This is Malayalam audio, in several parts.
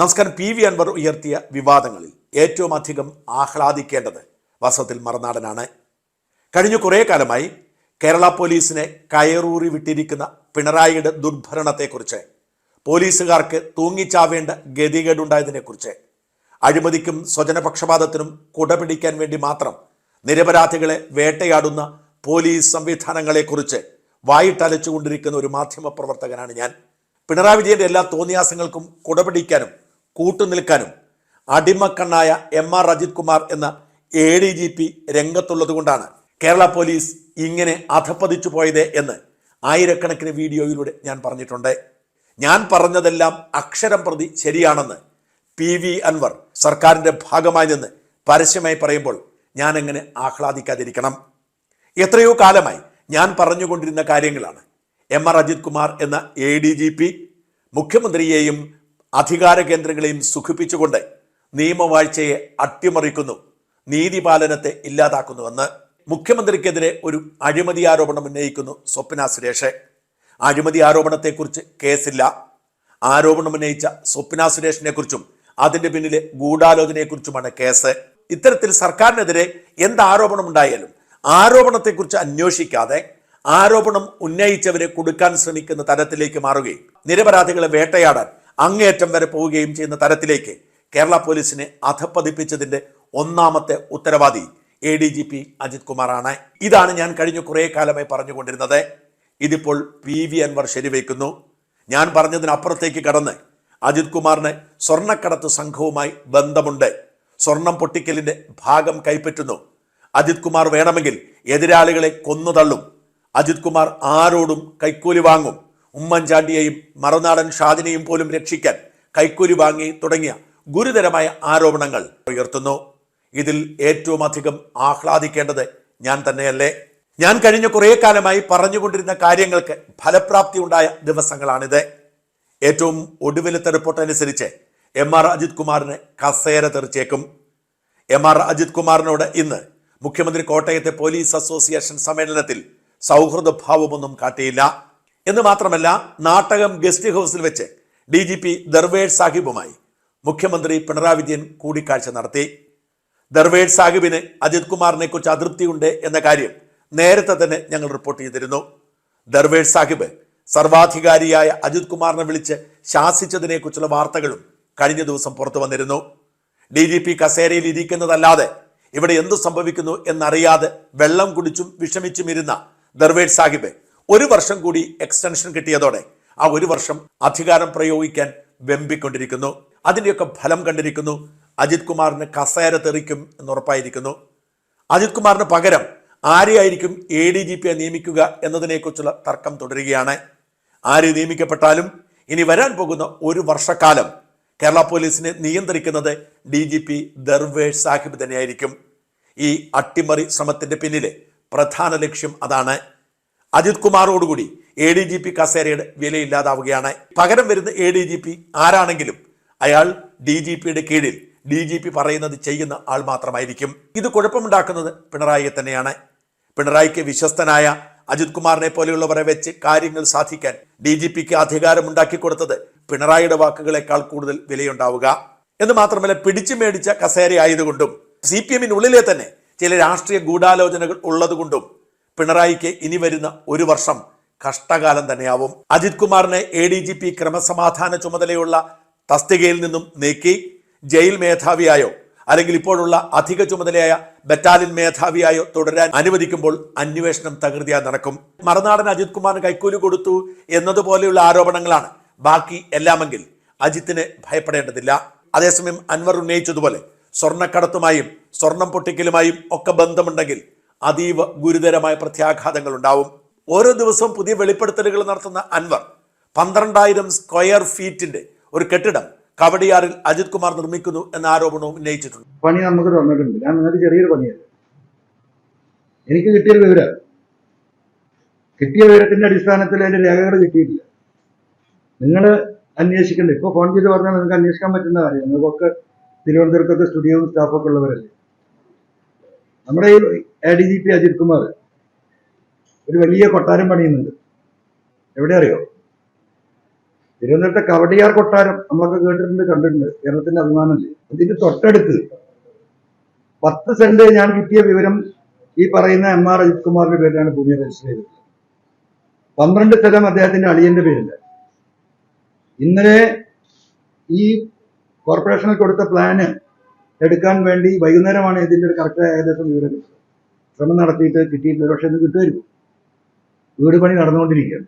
നമസ്കാരം. പി വി അൻവർ ഉയർത്തിയ വിവാദങ്ങളിൽ ഏറ്റവും അധികം ആഹ്ലാദിക്കേണ്ടത് വാസ്തവത്തിൽ മറുനാടനാണ്. കഴിഞ്ഞ കുറേ കാലമായി കേരള പോലീസിനെ കയറൂറി വിട്ടിരിക്കുന്ന പിണറായിയുടെ ദുർഭരണത്തെക്കുറിച്ച് പോലീസുകാർക്ക് തൂങ്ങിച്ചാവേണ്ട ഗതികേടുണ്ടായതിനെക്കുറിച്ച് അഴിമതിക്കും സ്വജനപക്ഷപാതത്തിനും കുടപിടിക്കാൻ വേണ്ടി മാത്രം നിരപരാധികളെ വേട്ടയാടുന്ന പോലീസ് സംവിധാനങ്ങളെക്കുറിച്ച് വായിട്ടലച്ചുകൊണ്ടിരിക്കുന്ന ഒരു മാധ്യമ പ്രവർത്തകനാണ് ഞാൻ. പിണറായി വിജയന്റെ എല്ലാ തോന്നിയാസങ്ങൾക്കും കുടപിടിക്കാനും കൂട്ടുനിൽക്കാനും അടിമക്കണ്ണായ എം ആർ അജിത് കുമാർ എന്ന എ ഡി ജി പി രംഗത്തുള്ളത് കൊണ്ടാണ് കേരള പോലീസ് ഇങ്ങനെ അധപ്പതിച്ചു പോയത് എന്ന് ആയിരക്കണക്കിന് വീഡിയോയിലൂടെ ഞാൻ പറഞ്ഞിട്ടുണ്ട്. ഞാൻ പറഞ്ഞതെല്ലാം അക്ഷരം പ്രതി ശരിയാണെന്ന് പി വി അൻവർ സർക്കാരിന്റെ ഭാഗമായി നിന്ന് പരസ്യമായി പറയുമ്പോൾ ഞാൻ എങ്ങനെ ആഹ്ലാദിക്കാതിരിക്കണം. എത്രയോ കാലമായി ഞാൻ പറഞ്ഞുകൊണ്ടിരുന്ന കാര്യങ്ങളാണ്. എം ആർ അജിത് കുമാർ എന്ന എ ഡി ജി പി മുഖ്യമന്ത്രിയെയും അധികാര കേന്ദ്രങ്ങളെയും സുഖിപ്പിച്ചുകൊണ്ട് നിയമവാഴ്ചയെ അട്ടിമറിക്കുന്നു. നീതിപാലനത്തെ ഇല്ലാതാക്കുന്നുവെന്ന് മുഖ്യമന്ത്രിക്കെതിരെ ഒരു അഴിമതി ആരോപണം ഉന്നയിക്കുന്നു സ്വപ്ന സുരേഷ്. അഴിമതി ആരോപണത്തെക്കുറിച്ച് കേസില്ല. ആരോപണം ഉന്നയിച്ച സ്വപ്ന സുരേഷിനെ കുറിച്ചും അതിന്റെ പിന്നിലെ ഗൂഢാലോചനയെക്കുറിച്ചുമാണ് കേസ്. ഇത്തരത്തിൽ സർക്കാരിനെതിരെ എന്ത് ആരോപണം ഉണ്ടായാലും ആരോപണത്തെക്കുറിച്ച് അന്വേഷിക്കാതെ ആരോപണം ഉന്നയിച്ചവരെ കൊടുക്കാൻ ശ്രമിക്കുന്ന തരത്തിലേക്ക് മാറുകയും നിരപരാധികളെ വേട്ടയാടാൻ അങ്ങേയറ്റം വരെ പോവുകയും ചെയ്യുന്ന തരത്തിലേക്ക് കേരള പോലീസിനെ അധപ്പതിപ്പിച്ചതിന്റെ ഒന്നാമത്തെ ഉത്തരവാദി A D G P Ajith കുമാറാണ്. ഇതാണ് ഞാൻ കഴിഞ്ഞ കുറേ കാലമായി പറഞ്ഞുകൊണ്ടിരുന്നത്. ഇതിപ്പോൾ പി വി അൻവർ ശരിവയ്ക്കുന്നു. ഞാൻ പറഞ്ഞതിനപ്പുറത്തേക്ക് കടന്ന് അജിത് കുമാറിന് സ്വർണക്കടത്ത് സംഘവുമായി ബന്ധമുണ്ട്. സ്വർണം പൊട്ടിക്കലിന്റെ ഭാഗം കൈപ്പറ്റുന്നു. അജിത് കുമാർ വേണമെങ്കിൽ എതിരാളികളെ കൊന്നുതള്ളും അജിത് കുമാർ ആരോടും കൈക്കൂലി വാങ്ങും. ഉമ്മൻചാണ്ടിയെയും മറുനാടൻ ഷാദിനെയും പോലും രക്ഷിക്കാൻ കൈക്കൂലി വാങ്ങി തുടങ്ങിയ ഗുരുതരമായ ആരോപണങ്ങൾ ഉയർത്തുന്നു. ഇതിൽ ഏറ്റവും അധികം ആഹ്ലാദിക്കേണ്ടത് ഞാൻ തന്നെയല്ലേ? ഞാൻ കഴിഞ്ഞ കുറേ കാലമായി പറഞ്ഞുകൊണ്ടിരുന്ന കാര്യങ്ങൾക്ക് ഫലപ്രാപ്തി ഉണ്ടായ ദിവസങ്ങളാണിത്. ഏറ്റവും ഒടുവിലത്തെ റിപ്പോർട്ട് അനുസരിച്ച് എം ആർ അജിത് കുമാറിന് കസേര തെറിച്ചേക്കും. എം ആർ അജിത് കുമാറിനോട് ഇന്ന് മുഖ്യമന്ത്രി കോട്ടയത്തെ പോലീസ് അസോസിയേഷൻ സമ്മേളനത്തിൽ സൗഹൃദഭാവമൊന്നും കാട്ടിയില്ല. എന്ന് മാത്രമല്ല നാട്ടകം ഗസ്റ്റ് ഹൗസിൽ വെച്ച് ഡി ജി പി ദർവേഡ് സാഹിബുമായി മുഖ്യമന്ത്രി പിണറായി വിജയൻ കൂടിക്കാഴ്ച നടത്തി. ദർവേഡ് സാഹിബിന് അജിത് കുമാറിനെ കുറിച്ച് അതൃപ്തിയുണ്ട് എന്ന കാര്യം നേരത്തെ തന്നെ ഞങ്ങൾ റിപ്പോർട്ട് ചെയ്തിരുന്നു. ദർവേഡ് സാഹിബ് സർവാധികാരിയായ അജിത് കുമാറിനെ വിളിച്ച് ശാസിച്ചതിനെ കുറിച്ചുള്ള വാർത്തകളും കഴിഞ്ഞ ദിവസം പുറത്തു വന്നിരുന്നു. ഡി ജി പി കസേരയിൽ ഇരിക്കുന്നതല്ലാതെ ഇവിടെ എന്തു സംഭവിക്കുന്നു എന്നറിയാതെ വെള്ളം കുടിച്ചും വിഷമിച്ചും ഇരുന്ന ദർവേഡ് സാഹിബ് ഒരു വർഷം കൂടി എക്സ്റ്റൻഷൻ കിട്ടിയതോടെ ആ ഒരു വർഷം അധികാരം പ്രയോഗിക്കാൻ വെമ്പിക്കൊണ്ടിരിക്കുന്നു. അതിന്റെയൊക്കെ ഫലം കണ്ടിരിക്കുന്നു. അജിത് കുമാറിന് കസേര തെറിക്കും എന്നുറപ്പായിരിക്കുന്നു അജിത് കുമാറിന് പകരം ആരെയായിരിക്കും എ ഡി ജി പിയെ നിയമിക്കുക എന്നതിനെക്കുറിച്ചുള്ള തർക്കം തുടരുകയാണ്. ആര് നിയമിക്കപ്പെട്ടാലും ഇനി വരാൻ പോകുന്ന ഒരു വർഷക്കാലം കേരള പോലീസിനെ നിയന്ത്രിക്കുന്നത് D G P Darvesh Sahib തന്നെയായിരിക്കും. ഈ അട്ടിമറി ശ്രമത്തിന്റെ പിന്നിലെ പ്രധാന ലക്ഷ്യം അതാണ്. അജിത് കുമാറോടുകൂടി എ ഡി ജി പി കസേരയുടെ വിലയില്ലാതാവുകയാണ്. പകരം വരുന്ന എ ഡി ജി പി ആരാണെങ്കിലും അയാൾ ഡി ജി പിയുടെ കീഴിൽ ഡി ജി പി പറയുന്നത് ചെയ്യുന്ന ആൾ മാത്രമായിരിക്കും. ഇത് കുഴപ്പമുണ്ടാക്കുന്നത് പിണറായിയെ തന്നെയാണ്. പിണറായിക്ക് വിശ്വസ്തനായ അജിത് കുമാറിനെ പോലെയുള്ളവരെ വെച്ച് കാര്യങ്ങൾ സാധിക്കാൻ ഡി ജി പിക്ക് അധികാരമുണ്ടാക്കി കൊടുത്തത് പിണറായിയുടെ വാക്കുകളെക്കാൾ കൂടുതൽ വിലയുണ്ടാവുക. എന്ന് മാത്രമല്ല പിടിച്ചു മേടിച്ച കസേര ആയതുകൊണ്ടും സി പി എമ്മിനുള്ളിലെ തന്നെ ചില രാഷ്ട്രീയ ഗൂഢാലോചനകൾ ഉള്ളതുകൊണ്ടും പിണറായിക്ക് ഇനി വരുന്ന ഒരു വർഷം കഷ്ടകാലം തന്നെയാവും. അജിത് കുമാറിനെ എ ഡി ജി പി ക്രമസമാധാന ചുമതലയുള്ള തസ്തികയിൽ നിന്നും നീക്കി. ജയിൽ മേധാവിയായോ അല്ലെങ്കിൽ ഇപ്പോഴുള്ള അധിക ചുമതലയായ ബറ്റാലിയൻ മേധാവിയായോ തുടരാൻ അനുവദിക്കുമ്പോൾ അന്വേഷണം തകൃതിയാ നടക്കും. മറുനാടൻ അജിത് കുമാറിന് കൈക്കൂലി കൊടുത്തു എന്നതുപോലെയുള്ള ആരോപണങ്ങളാണ് ബാക്കി എല്ലാമെങ്കിൽ അജിത്തിന് ഭയപ്പെടേണ്ടതില്ല. അതേസമയം അൻവർ ഉന്നയിച്ചതുപോലെ സ്വർണക്കടത്തുമായും സ്വർണം പൊട്ടിക്കലുമായും ഒക്കെ ബന്ധമുണ്ടെങ്കിൽ അതീവ ഗുരുതരമായ പ്രത്യാഘാതങ്ങൾ ഉണ്ടാവും ഓരോ ദിവസവും പുതിയ വെളിപ്പെടുത്തലുകൾ നടത്തുന്ന അൻവർ പന്ത്രണ്ടായിരം സ്ക്വയർ ഫീറ്റിന്റെ ഒരു കെട്ടിടം കവടിയാറിൽ അജിത് കുമാർ നിർമ്മിക്കുന്നു എന്ന ആരോപണവും ഉന്നയിച്ചിട്ടുണ്ട്. പണി നമുക്ക് തന്നിട്ടുണ്ട് ഞാൻ നിങ്ങൾക്ക് ചെറിയൊരു പണിയല്ല എനിക്ക് കിട്ടിയ വിവരം. കിട്ടിയ വിവരത്തിന്റെ അടിസ്ഥാനത്തിൽ അതിന്റെ രേഖകൾ കിട്ടിയിട്ടില്ല. നിങ്ങൾ അന്വേഷിക്കണ്ടേ ഇപ്പൊ ഫോൺ ചെയ്ത് പറഞ്ഞാൽ നിങ്ങൾക്ക് അന്വേഷിക്കാൻ പറ്റുന്ന കാര്യം. നിങ്ങൾക്കൊക്കെ തിരുവനന്തപുരത്തൊക്കെ സ്റ്റുഡിയോയും സ്റ്റാഫൊക്കെ ഉള്ളവരല്ലേ? നമ്മുടെ ഈ A D G P Ajith Kumar ഒരു വലിയ കൊട്ടാരം പണിയുന്നുണ്ട്. എവിടെ അറിയോ? തിരുവനന്തപുരത്തെ കവടിയാർ കൊട്ടാരം നമ്മളൊക്കെ കേട്ടിട്ടുണ്ട് കണ്ടിട്ടുണ്ട്. കേരളത്തിന്റെ അഭിമാനമല്ലേ? ഇതിന്റെ തൊട്ടടുത്ത് പത്ത് സെന്റ് ഞാൻ കിട്ടിയ വിവരം ഈ പറയുന്ന എം ആർ അജിത് കുമാറിന്റെ പേരിലാണ് ഭൂമി രജിസ്റ്റർ ചെയ്തത്. പന്ത്രണ്ട് സ്ഥലം അദ്ദേഹത്തിന്റെ അളിയന്റെ പേരില്ല ഇന്നലെ ഈ കോർപ്പറേഷനിൽ കൊടുത്ത പ്ലാന് എടുക്കാൻ വേണ്ടി വൈകുന്നേരമാണ് ഇതിന്റെ ഒരു കറക്റ്റ് ഏകദേശം വിവരം ശ്രമം നടത്തിയിട്ട് കിട്ടിയിട്ടില്ല. പക്ഷെ ഇത് കിട്ടുമായിരിക്കും. വീട് പണി നടന്നുകൊണ്ടിരിക്കുകയാണ്.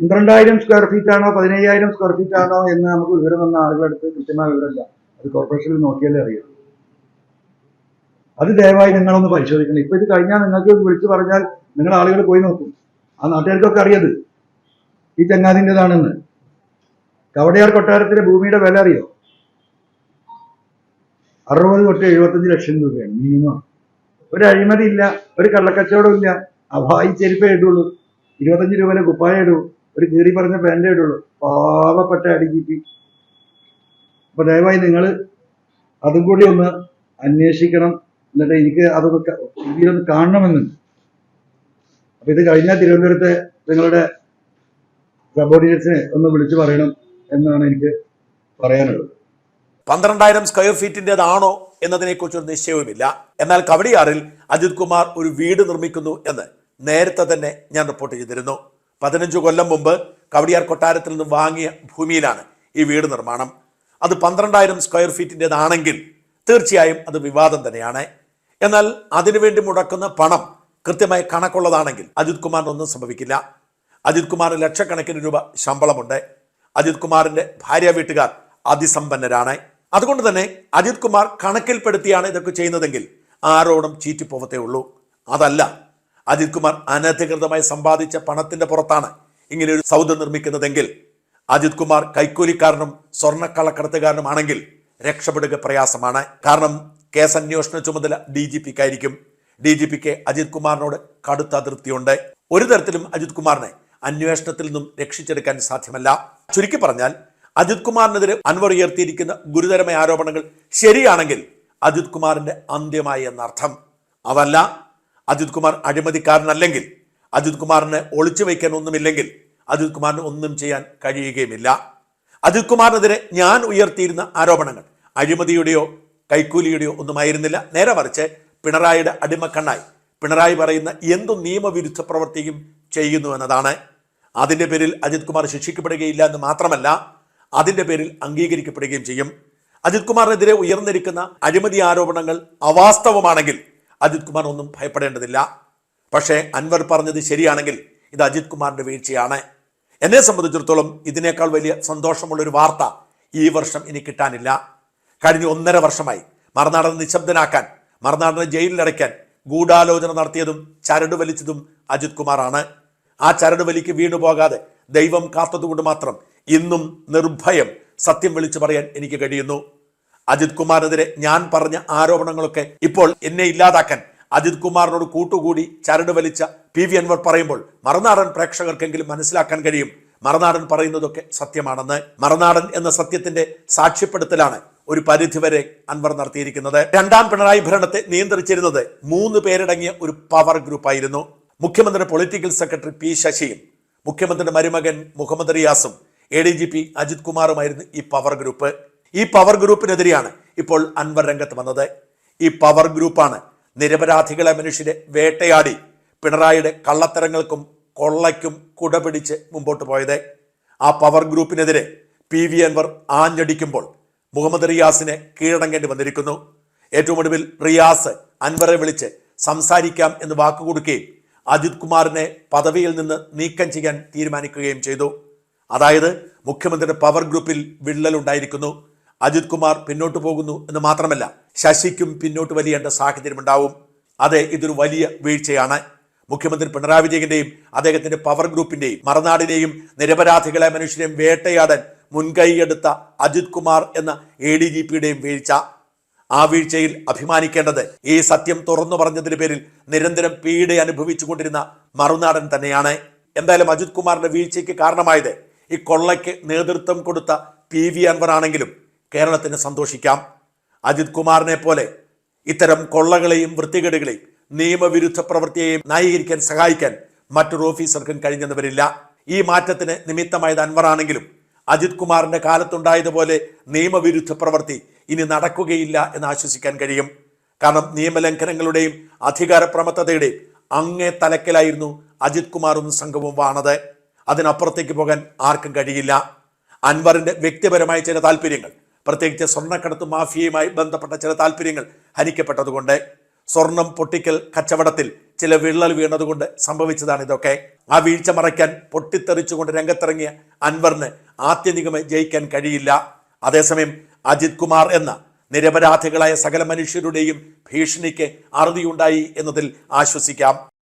പന്ത്രണ്ടായിരം സ്ക്വയർ ഫീറ്റ് ആണോ പതിനയ്യായിരം സ്ക്വയർ ഫീറ്റ് ആണോ എന്ന് നമുക്ക് വിവരം വന്ന ആളുകളെടുത്ത് കൃത്യമായ വിവരമില്ല. അത് കോർപ്പറേഷനിൽ നോക്കിയാലേ അറിയുള്ളൂ. അത് ദയവായി നിങ്ങളൊന്ന് പരിശോധിക്കണം. ഇപ്പൊ ഇത് കഴിഞ്ഞാൽ നിങ്ങൾക്ക് വിളിച്ചു പറഞ്ഞാൽ നിങ്ങൾ ആളുകൾ പോയി നോക്കും. ആ നാട്ടുകാർക്കൊക്കെ അറിയത്. ഈ ചങ്ങാതിന്റെതാണെന്ന് കവടയാർ കൊട്ടാരത്തിലെ ഭൂമിയുടെ വില അറിയോ? അറുപത് തൊട്ട് എഴുപത്തഞ്ച് ലക്ഷം രൂപയാണ് മിനിമം ഒരു അഴിമതി ഇല്ല ഒരു കള്ളക്കച്ചവടം ഇല്ല. അഭായി ചെരുപ്പേ ഇടുള്ളൂ. ഇരുപത്തഞ്ച് രൂപയുടെ കുപ്പായ ഇടൂ. ഒരു കീറി പറഞ്ഞ പാന്റേ ഇടുള്ളൂ. പാവപ്പെട്ട അടി ജി പി അപ്പൊ ദയവായി നിങ്ങൾ അതും കൂടി ഒന്ന് അന്വേഷിക്കണം. എന്നിട്ട് എനിക്ക് അതൊന്ന് ഇതിലൊന്ന് കാണണമെന്നുണ്ട് അപ്പൊ ഇത് കഴിഞ്ഞാൽ തിരുവനന്തപുരത്തെ നിങ്ങളുടെ സബോർഡിനേറ്റ്സിനെ ഒന്ന് വിളിച്ചു പറയണം എന്നാണ് എനിക്ക് പറയാനുള്ളത്. പന്ത്രണ്ടായിരം സ്ക്വയർ ഫീറ്റിന്റെതാണോ എന്നതിനെക്കുറിച്ച് ഒരു നിശ്ചയവുമില്ല. എന്നാൽ കവടിയാറിൽ അജിത് കുമാർ ഒരു വീട് നിർമ്മിക്കുന്നു എന്ന് നേരത്തെ തന്നെ ഞാൻ റിപ്പോർട്ട് ചെയ്തിരുന്നു. പതിനഞ്ച് കൊല്ലം മുമ്പ് കവടിയാർ കൊട്ടാരത്തിൽ നിന്ന് വാങ്ങിയ ഭൂമിയിലാണ് ഈ വീട് നിർമ്മാണം. അത് പന്ത്രണ്ടായിരം സ്ക്വയർ ഫീറ്റിന്റെതാണെങ്കിൽ തീർച്ചയായും അത് വിവാദം തന്നെയാണ്. എന്നാൽ അതിനുവേണ്ടി മുടക്കുന്ന പണം കൃത്യമായി കണക്കുള്ളതാണെങ്കിൽ അജിത് കുമാറിനൊന്നും സംഭവിക്കില്ല. അജിത് കുമാറിന് ലക്ഷക്കണക്കിന് രൂപ ശമ്പളമുണ്ട്. അജിത് കുമാറിന്റെ ഭാര്യ വീട്ടുകാർ അതിസമ്പന്നരാണ്. അതുകൊണ്ട് തന്നെ അജിത് കുമാർ കണക്കിൽപ്പെടുത്തിയാണ് ഇതൊക്കെ ചെയ്യുന്നതെങ്കിൽ ആരോടും ചീറ്റിപ്പോവത്തേ ഉള്ളൂ. അതല്ല അജിത് കുമാർ അനധികൃതമായി സമ്പാദിച്ച പണത്തിന്റെ പുറത്താണ് ഇങ്ങനെ ഒരു സൗദം നിർമ്മിക്കുന്നതെങ്കിൽ അജിത് കുമാർ കൈക്കൂലിക്കാരനും സ്വർണക്കള്ളക്കടത്തുകാരനുമാണെങ്കിൽ രക്ഷപ്പെടുക പ്രയാസമാണ്. കാരണം കേസ് അന്വേഷണ ചുമതല ഡി ജി പിക്കായിരിക്കും ഡി ജി പിക്ക് അജിത് കുമാറിനോട് കടുത്ത അതൃപ്തിയുണ്ട്. ഒരു തരത്തിലും അജിത് കുമാറിനെ അന്വേഷണത്തിൽ നിന്നും രക്ഷിച്ചെടുക്കാൻ സാധ്യമല്ല. ചുരുക്കി പറഞ്ഞാൽ അജിത് കുമാറിനെതിരെ അൻവർ ഉയർത്തിയിരിക്കുന്ന ഗുരുതരമായ ആരോപണങ്ങൾ ശരിയാണെങ്കിൽ അജിത് കുമാറിന്റെ അന്ത്യമായി എന്നർത്ഥം അതല്ല അജിത് കുമാർ അഴിമതിക്കാരനല്ലെങ്കിൽ അജിത് കുമാറിനെ ഒളിച്ചു വയ്ക്കാൻ ഒന്നുമില്ലെങ്കിൽ അജിത് കുമാറിന് ഒന്നും ചെയ്യാൻ കഴിയുകയുമില്ല. അജിത് കുമാറിനെതിരെ ഞാൻ ഉയർത്തിയിരുന്ന ആരോപണങ്ങൾ അഴിമതിയുടെയോ കൈക്കൂലിയുടെയോ ഒന്നുമായിരുന്നില്ല. നേരെ മറിച്ച് പിണറായിയുടെ അടിമക്കണ്ണായി പിണറായി പറയുന്ന എന്തു നിയമവിരുദ്ധ പ്രവർത്തിയും ചെയ്യുന്നു എന്നതാണ്. അതിന്റെ പേരിൽ അജിത് കുമാർ ശിക്ഷിക്കപ്പെടുകയില്ല എന്ന് മാത്രമല്ല അതിന്റെ പേരിൽ അംഗീകരിക്കപ്പെടുകയും ചെയ്യും. അജിത് കുമാറിനെതിരെ ഉയർന്നിരിക്കുന്ന അഴിമതി ആരോപണങ്ങൾ അവാസ്തവമാണെങ്കിൽ അജിത് കുമാർ ഒന്നും ഭയപ്പെടേണ്ടതില്ല. പക്ഷേ അൻവർ പറഞ്ഞത് ശരിയാണെങ്കിൽ ഇത് അജിത് കുമാറിന്റെ വീഴ്ചയാണ്. എന്നെ സംബന്ധിച്ചിടത്തോളം ഇതിനേക്കാൾ വലിയ സന്തോഷമുള്ളൊരു വാർത്ത ഈ വർഷം ഇനി കിട്ടാനില്ല. കഴിഞ്ഞ ഒന്നര വർഷമായി മറുനാടനെ നിശബ്ദനാക്കാൻ മറുനാടനെ ജയിലിലടയ്ക്കാൻ ഗൂഢാലോചന നടത്തിയതും ചരട് വലിച്ചതും അജിത് കുമാറാണ്. ആ ചരട് വലിക്ക് വീണുപോകാതെ ദൈവം കാത്തതുകൊണ്ട് മാത്രം ഇന്നും നിർഭയം സത്യം വിളിച്ചു പറയാൻ എനിക്ക് കഴിയുന്നു. അജിത് കുമാറിനെതിരെ ഞാൻ പറഞ്ഞ ആരോപണങ്ങളൊക്കെ ഇപ്പോൾ എന്നെ ഇല്ലാതാക്കാൻ അജിത് കുമാറിനോട് കൂട്ടുകൂടി ചരട് വലിച്ച പി വി അൻവർ പറയുമ്പോൾ മറുനാടൻ പ്രേക്ഷകർക്കെങ്കിലും മനസ്സിലാക്കാൻ കഴിയും. മറുനാടൻ പറയുന്നതൊക്കെ സത്യമാണെന്ന്. മറുനാടൻ എന്ന സത്യത്തിന്റെ സാക്ഷ്യപ്പെടുത്തലാണ് ഒരു പരിധിവരെ അൻവർ നടത്തിയിരിക്കുന്നത്. രണ്ടാം പിണറായി ഭരണത്തെ നിയന്ത്രിച്ചിരുന്നത് മൂന്ന് പേരടങ്ങിയ ഒരു പവർ ഗ്രൂപ്പായിരുന്നു. മുഖ്യമന്ത്രിയുടെ പൊളിറ്റിക്കൽ സെക്രട്ടറി പി ശശിയും മുഖ്യമന്ത്രിയുടെ മരുമകൻ Muhammad റിയാസും A D G P Ajith കുമാറുമായിരുന്നു ഈ പവർ ഗ്രൂപ്പ് ഈ പവർ ഗ്രൂപ്പിനെതിരെയാണ് ഇപ്പോൾ അൻവർ രംഗത്ത് വന്നത്. ഈ പവർ ഗ്രൂപ്പാണ് നിരപരാധികളെ മനുഷ്യരെ വേട്ടയാടി പിണറായിയുടെ കള്ളത്തരങ്ങൾക്കും കൊള്ളയ്ക്കും കുടപിടിച്ച് മുമ്പോട്ട് പോയത്. ആ പവർ ഗ്രൂപ്പിനെതിരെ പി വി അൻവർ ആഞ്ഞടിക്കുമ്പോൾ മുഹമ്മദ് റിയാസിനെ കീഴടങ്ങേണ്ടി വന്നിരിക്കുന്നു. ഏറ്റവും ഒടുവിൽ റിയാസ് അൻവറെ വിളിച്ച് സംസാരിക്കാം എന്ന് വാക്കുകൊടുക്കുകയും അജിത് കുമാറിനെ പദവിയിൽ നിന്ന് നീക്കം ചെയ്യാൻ തീരുമാനിക്കുകയും ചെയ്തു. അതായത് മുഖ്യമന്ത്രിയുടെ പവർ ഗ്രൂപ്പിൽ വിള്ളലുണ്ടായിരിക്കുന്നു. അജിത് കുമാർ പിന്നോട്ട് പോകുന്നു എന്ന് മാത്രമല്ല ശശിക്കും പിന്നോട്ട് വലിയേണ്ട സാഹചര്യമുണ്ടാവും. അതെ ഇതൊരു വലിയ വീഴ്ചയാണ്. മുഖ്യമന്ത്രി പിണറായി വിജയന്റെയും അദ്ദേഹത്തിന്റെ പവർ ഗ്രൂപ്പിന്റെയും മറനാടിനെയും നിരപരാധികളെ മനുഷ്യരെയും വേട്ടയാടാൻ മുൻകൈയെടുത്ത അജിത് കുമാർ എന്ന എ ഡി ജി പിയുടെയും വീഴ്ച. ആ വീഴ്ചയിൽ അഭിമാനിക്കേണ്ടത് ഈ സത്യം തുറന്നു പറഞ്ഞതിന് പേരിൽ നിരന്തരം പീഡ അനുഭവിച്ചുകൊണ്ടിരുന്ന മറുനാടൻ തന്നെയാണ്. എന്തായാലും അജിത് കുമാറിന്റെ വീഴ്ചയ്ക്ക് കാരണമായത് ഈ കൊള്ളയ്ക്ക് നേതൃത്വം കൊടുത്ത പി വി അൻവർ ആണെങ്കിലും കേരളത്തിന് സന്തോഷിക്കാം. അജിത് കുമാറിനെ പോലെ ഇത്തരം കൊള്ളകളെയും വൃത്തികേടുകളെയും നിയമവിരുദ്ധ പ്രവൃത്തിയെയും ന്യായീകരിക്കാൻ സഹായിക്കാൻ മറ്റൊരു ഓഫീസർക്കും കഴിഞ്ഞെന്ന് വരില്ല ഈ മാറ്റത്തിന് നിമിത്തമായത് അൻവറാണെങ്കിലും അജിത് കുമാറിന്റെ കാലത്തുണ്ടായതുപോലെ നിയമവിരുദ്ധ പ്രവൃത്തി ഇനി നടക്കുകയില്ല എന്ന് ആശ്വസിക്കാൻ കഴിയും. കാരണം നിയമലംഘനങ്ങളുടെയും അധികാരപ്രമത്തതയുടെയും അങ്ങേ തലക്കിലായിരുന്നു അജിത് കുമാറും സംഘവും വാണത്. അതിനപ്പുറത്തേക്ക് പോകാൻ ആർക്കും കഴിയില്ല. അൻവറിന്റെ വ്യക്തിപരമായ ചില താല്പര്യങ്ങൾ പ്രത്യേകിച്ച് സ്വർണക്കടത്ത് മാഫിയയുമായി ബന്ധപ്പെട്ട ചില താല്പര്യങ്ങൾ ഹനിക്കപ്പെട്ടതുകൊണ്ട് സ്വർണം പൊട്ടിക്കൽ കച്ചവടത്തിൽ ചില വിള്ളൽ വീണതുകൊണ്ട് സംഭവിച്ചതാണ് ഇതൊക്കെ. ആ വീഴ്ച മറയ്ക്കാൻ പൊട്ടിത്തെറിച്ചുകൊണ്ട് രംഗത്തിറങ്ങിയ അൻവറിന് ആത്യന്തികമായി ജയിക്കാൻ കഴിയില്ല. അതേസമയം അജിത് കുമാർ എന്ന നിരപരാധികളായ സകല മനുഷ്യരുടെയും ഭീഷണിക്ക് അറുതിയുണ്ടായി എന്നതിൽ ആശ്വസിക്കാം.